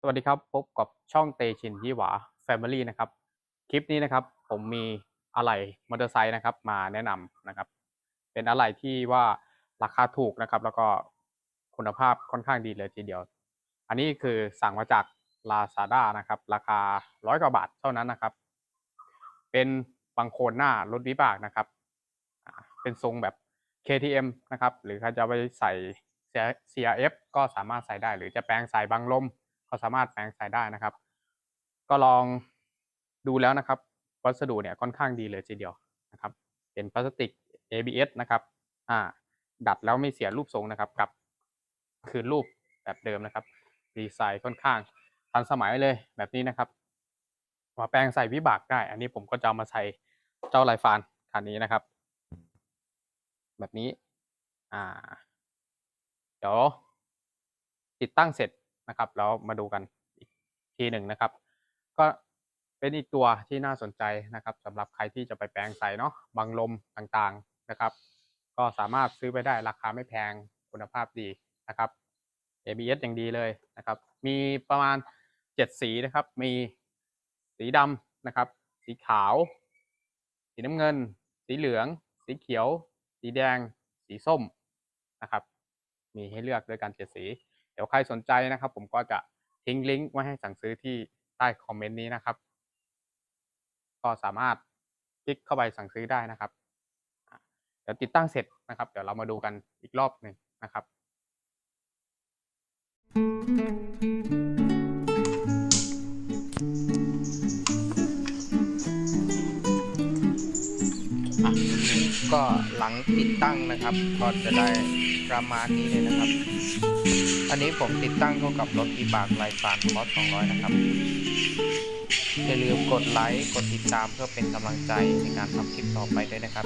สวัสดีครับ พบกับช่องเตชินยี่หวา Family นะครับ คลิปนี้นะครับ ผมมีอะไหล่มอเตอร์ไซค์นะครับ มาแนะนำนะครับ เป็นอะไหล่ที่ว่าราคาถูกนะครับ แล้วก็คุณภาพค่อนข้างดีเลยทีเดียว อันนี้คือสั่งมาจาก Lazada นะครับ ราคาร้อยกว่าบาทเท่านั้นนะครับ เป็นบังโคลนหน้ารถวิบากนะครับ เป็นทรงแบบ KTM นะครับ หรือใครจะไปใส่ CRF ก็สามารถใส่ได้ หรือจะแปลงใส่บังลม ก็สามารถแปลงใส่ได้นะครับ ก็ลองดูแล้วนะครับวัสดุเนี่ยค่อนข้างดีเลยทีเดียวนะครับ เป็นพลาสติก ABS นะครับอ่าดัดแล้วไม่เสียรูปทรงนะครับกับคืนรูปแบบเดิมนะครับดีไซน์ค่อนข้างทันสมัยเลยแบบนี้นะครับมาแปลงใส่วิบากได้ อันนี้ผมก็จะามาใส่เจ้าไลฟานคันนี้นะครับ แบบนี้อ่าเดี๋ยวติดตั้งเสร็จ นะครับแล้วมาดูกันอีกทีหนึ่งนะครับ ก็เป็นอีกตัวที่น่าสนใจนะครับสำหรับใครที่จะไปแปลงใส่เนาะบังลมต่างๆนะครับ ก็สามารถซื้อไปได้ราคาไม่แพงคุณภาพดีนะครับ ABS อย่างดีเลยนะครับ มีประมาณ 7 สีนะครับ มีสีดำนะครับ สีขาว สีน้ำเงิน สีเหลือง สีเขียว สีแดง สีส้มนะครับ มีให้เลือกด้วยกันเจ็ดสี ดี๋ยวใครสนใจนะครับ ผมก็จะทิ้งลิงก์ไว้ให้สั่งซื้อที่ใต้คอมเมนต์นี้นะครับ ก็สามารถคลิกเข้าไปสั่งซื้อได้นะครับ เดี๋ยวติดตั้งเสร็จนะครับ เดี๋ยวเรามาดูกันอีกรอบหนึ่งนะครับก็หลังติดตั้งนะครับก็จะได้ ประมาณนี้เลยนะครับ อันนี้ผมติดตั้งเข้ากับรถอีบากไลฟานคอส200 นะครับ อย่าลืมกดไลค์ กดติดตามเพื่อเป็นกำลังใจในการทำคลิปต่อไปด้วยนะครับ